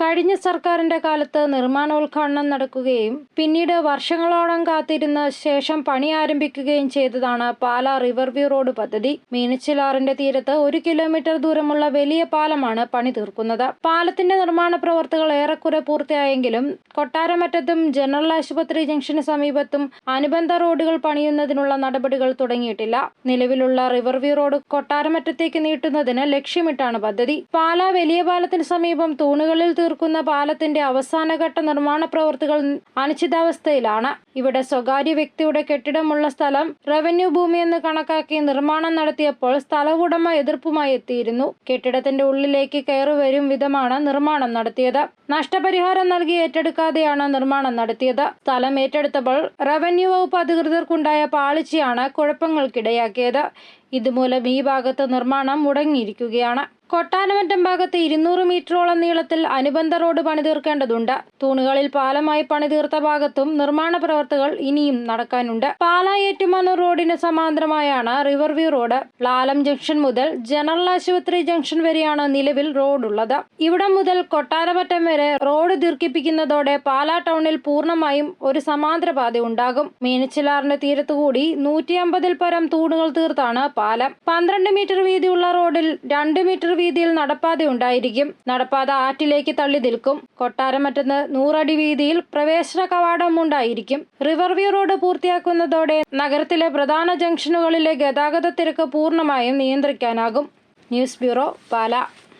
കഴിഞ്ഞ സർക്കാരിന്റെ കാലത്ത് നിർമ്മാണോദ്ഘാടനം നടക്കുകയും പിന്നീട് വർഷങ്ങളോളം കാത്തിരുന്ന ശേഷം പണി ആരംഭിക്കുകയും ചെയ്തതാണ് പാല റിവർ വ്യൂ റോഡ് പദ്ധതി. മീനച്ചിലാറിന്റെ തീരത്ത് ഒരു കിലോമീറ്റർ ദൂരമുള്ള വലിയ പാലമാണ് പണി തീർക്കുന്നത്. പാലത്തിന്റെ നിർമ്മാണ പ്രവർത്തികൾ ഏറെക്കുറെ പൂർത്തിയായെങ്കിലും കൊട്ടാരമറ്റത്തും ജനറൽ ആശുപത്രി ജംഗ്ഷന് സമീപത്തും അനുബന്ധ റോഡുകൾ പണിയുന്നതിനുള്ള നടപടികൾ തുടങ്ങിയിട്ടില്ല. നിലവിലുള്ള റിവർ വ്യൂ റോഡ് കൊട്ടാരമറ്റത്തേക്ക് നീട്ടുന്നതിന് ലക്ഷ്യമിട്ടാണ് പദ്ധതി. പാല വലിയ പാലത്തിന് സമീപം തൂണുകളിൽ തീർക്കുന്ന പാലത്തിന്റെ അവസാനഘട്ട നിർമ്മാണ പ്രവൃത്തികൾ അനിശ്ചിതാവസ്ഥയിലാണ്. ഇവിടെ സ്വകാര്യ വ്യക്തിയുടെ കെട്ടിടമുള്ള സ്ഥലം റവന്യൂ ഭൂമിയെന്ന് കണക്കാക്കി നിർമ്മാണം നടത്തിയപ്പോൾ സ്ഥലവുടമ എതിർപ്പുമായി എത്തിയിരുന്നു. കെട്ടിടത്തിന്റെ ഉള്ളിലേക്ക് കയറി വരും വിധമാണ് നിർമ്മാണം നടത്തിയത്. നഷ്ടപരിഹാരം നൽകി ഏറ്റെടുക്കാതെയാണ് നിർമ്മാണം നടത്തിയത്. സ്ഥലം ഏറ്റെടുത്തപ്പോൾ റവന്യൂ വകുപ്പ് അധികൃതർക്കുണ്ടായ പാളിച്ചയാണ് കുഴപ്പങ്ങൾക്കിടയാക്കിയത്. ഇതുമൂലം ഈ ഭാഗത്ത് നിർമ്മാണം മുടങ്ങിയിരിക്കുകയാണ്. കൊട്ടാനമറ്റം ഭാഗത്ത് ഇരുന്നൂറ് മീറ്ററോളം നീളത്തിൽ അനുബന്ധ റോഡ് പണിതീർക്കേണ്ടതുണ്ട്. തൂണുകളിൽ പാലമായി പണിതീർത്ത ഭാഗത്തും നിർമ്മാണ പ്രവർത്തികൾ ഇനിയും നടക്കാനുണ്ട്. പാല ഏറ്റുമാനൂർ റോഡിന് സമാന്തരമായാണ് river view road. Lalam junction മുതൽ ജനറൽ ആശുപത്രി ജംഗ്ഷൻ വരെയാണ് നിലവിൽ റോഡുള്ളത്. ഇവിടം മുതൽ കൊട്ടാരമറ്റം വരെ റോഡ് ദീർഘിപ്പിക്കുന്നതോടെ പാല ടൗണിൽ പൂർണമായും ഒരു സമാന്തര പാത ഉണ്ടാകും മീനച്ചിലാറിന്റെ തീരത്തുകൂടി നൂറ്റി അമ്പതിൽ പരം തൂണുകൾ തീർത്താണ് പാലം. പന്ത്രണ്ട് മീറ്റർ വീതിയുള്ള റോഡിൽ രണ്ട് മീറ്റർ വീതിയിൽ നടപ്പാത ഉണ്ടായിരിക്കും. നടപ്പാത ആറ്റിലേക്ക് തള്ളി നിൽക്കും. കൊട്ടാരമറ്റത്ത് നൂറടി വീതിയിൽ പ്രവേശന കവാടം ഉണ്ടായിരിക്കും. റിവർ വ്യൂ റോഡ് പൂർത്തിയാക്കുന്നതോടെ നഗരത്തിലെ പ്രധാന ജംഗ്ഷനുകളിലെ ഗതാഗത തിരക്ക് പൂർണമായും നിയന്ത്രിക്കാനാകും. ന്യൂസ് ബ്യൂറോ പാല.